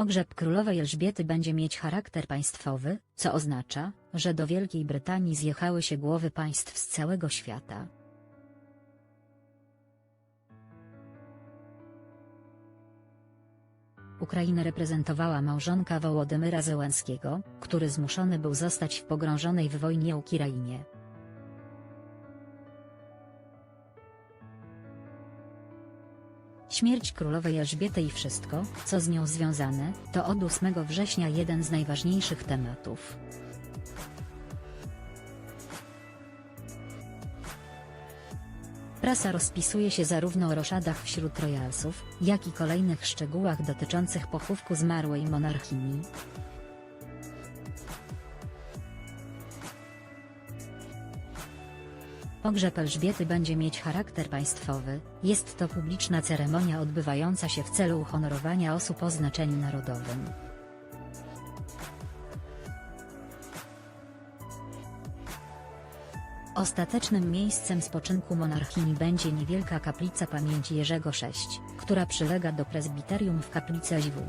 Pogrzeb królowej Elżbiety będzie mieć charakter państwowy, co oznacza, że do Wielkiej Brytanii zjechały się głowy państw z całego świata. Ukrainę reprezentowała małżonka Wołodymyra Zełenskiego, który zmuszony był zostać w pogrążonej w wojnie Ukrainie. Śmierć królowej Elżbiety i wszystko, co z nią związane, to od 8 września jeden z najważniejszych tematów. Prasa rozpisuje się zarówno o roszadach wśród royalsów, jak i kolejnych szczegółach dotyczących pochówku zmarłej monarchini. Pogrzeb Elżbiety będzie mieć charakter państwowy, jest to publiczna ceremonia odbywająca się w celu uhonorowania osób o znaczeniu narodowym. Ostatecznym miejscem spoczynku monarchini będzie niewielka kaplica pamięci Jerzego VI, która przylega do prezbiterium w kaplicy Aźwu.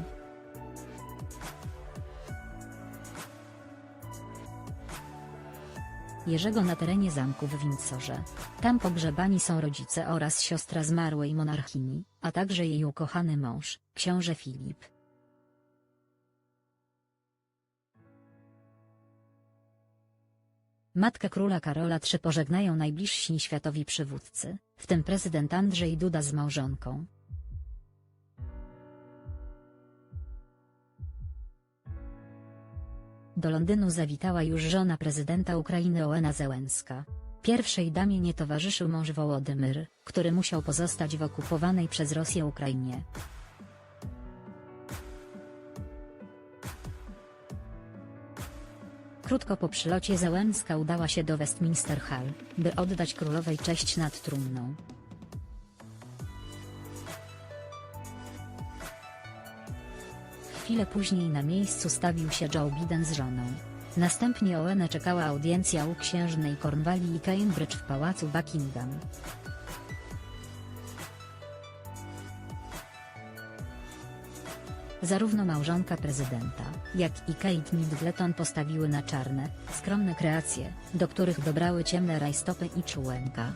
Jerzego na terenie zamku w Windsorze. Tam pogrzebani są rodzice oraz siostra zmarłej monarchini, a także jej ukochany mąż, książę Filip. Matkę króla Karola III pożegnają najbliżsi światowi przywódcy, w tym prezydent Andrzej Duda z małżonką. Do Londynu zawitała już żona prezydenta Ukrainy Ołena Zełenska. Pierwszej damie nie towarzyszył mąż Wołodymyr, który musiał pozostać w okupowanej przez Rosję Ukrainie. Krótko po przylocie Zełenska udała się do Westminster Hall, by oddać królowej cześć nad trumną. Chwilę później na miejscu stawił się Joe Biden z żoną. Następnie Owenę czekała audiencja u księżnej Cornwalii i Cambridge w pałacu Buckingham. Zarówno małżonka prezydenta, jak i Kate Middleton postawiły na czarne, skromne kreacje, do których dobrały ciemne rajstopy i czułenka.